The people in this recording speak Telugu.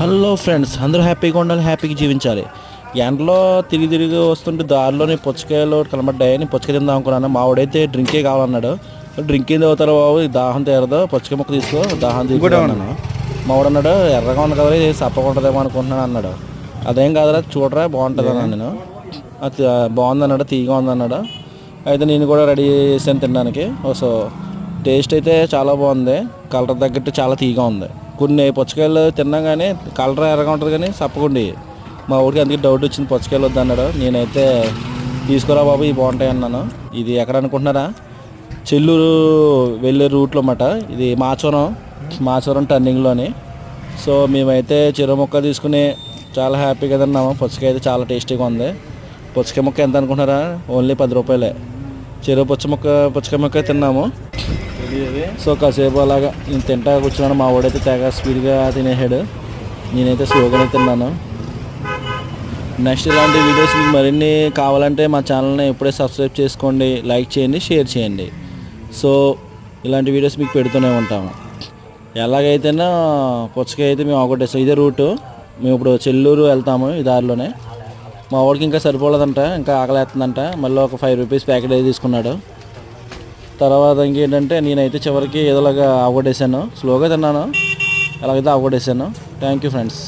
హలో ఫ్రెండ్స్ అందరూ హ్యాపీగా ఉండాలి హ్యాపీగా జీవించాలి. ఎండలో తిరిగి తిరిగి వస్తుంటే దారిలోని పుచ్చకాయలు కనబడ్డాయి. నేను పుచ్చకాయ తిందాం అనుకున్నాను. మా వాడైతే డ్రింకే కావాలన్నాడు. డ్రింక్ ఏం తాగుతారు బాబు దాహం తీరదు. పుచ్చకాయ ముక్క తీసుకో దాహం తీసుకున్నాను మా వాడు అన్నాడు. ఎర్రగా ఉంది కదా సప్పగా ఉంటుందేమో అనుకుంటున్నాను అన్నాడు. అదేం కాదురా చూడరా బాగుంటుంది అన్నాను నేను. అది బాగుంది అన్నాడు తీగా ఉంది అన్నాడు. అయితే నేను కూడా రెడీ చేశాను తినడానికి. సో టేస్ట్ అయితే చాలా బాగుంది. కలర్ తగ్గట్టు చాలా తీగా ఉంది. కొన్ని పుచ్చకాయలు తిన్నాగానే కానీ కలర్ ఎర్రగా ఉంటుంది కానీ సప్పకుండి. మా ఊరికి అందుకే డౌట్ వచ్చింది పుచ్చకాయలు వద్దు అన్నాడు. నేనైతే తీసుకురా బాబు ఇవి బాగుంటాయి అన్నాను. ఇది ఎక్కడ అనుకుంటున్నారా? చెల్లూరు వెళ్ళే రూట్లో అన్నమాట. ఇది మాచవరం మాచవరం టర్నింగ్లోని సో మేమైతే చెరువు మొక్క తీసుకుని చాలా హ్యాపీగా తిన్నాము. పుచ్చకాయ అయితే చాలా టేస్టీగా ఉంది. పుచ్చకాయ ముక్క ఎంత అనుకుంటున్నారా? ఓన్లీ పది రూపాయలే. చెరువు పుచ్చ మొక్క పుచ్చకాయ ముక్క తిన్నాము. సో కాసేపు అలాగా నేను తింటా కూర్చున్నాను. మా వాడైతే తెగ స్పీడ్గా తినేసాడు. నేనైతే స్లోగానే తిన్నాను. నెక్స్ట్ ఇలాంటి వీడియోస్ మీకు మరిన్ని కావాలంటే మా ఛానల్ని ఎప్పుడే సబ్స్క్రైబ్ చేసుకోండి. లైక్ చేయండి షేర్ చేయండి. సో ఇలాంటి వీడియోస్ మీకు పెడుతూనే ఉంటాము. ఎలాగైతేనా పుచ్చకాయ అయితే మేము ఒకటే ఇదే రూటు. మేము ఇప్పుడు చెల్లూరు వెళ్తాము ఈ దారిలోనే. మా వాడికి ఇంకా సరిపోలేదంట ఇంకా ఆకలేస్తుందంట మళ్ళీ ఒక ఫైవ్ రూపీస్ ప్యాకెట్ అయితే తీసుకున్నాడు. తర్వాత ఇంకేంటంటే నేనైతే చివరికి ఏదోలాగా అవగొట్టేశాను స్లోగా తిన్నాను. అలాగైతే అవగొట్టేశాను థ్యాంక్ యూ ఫ్రెండ్స్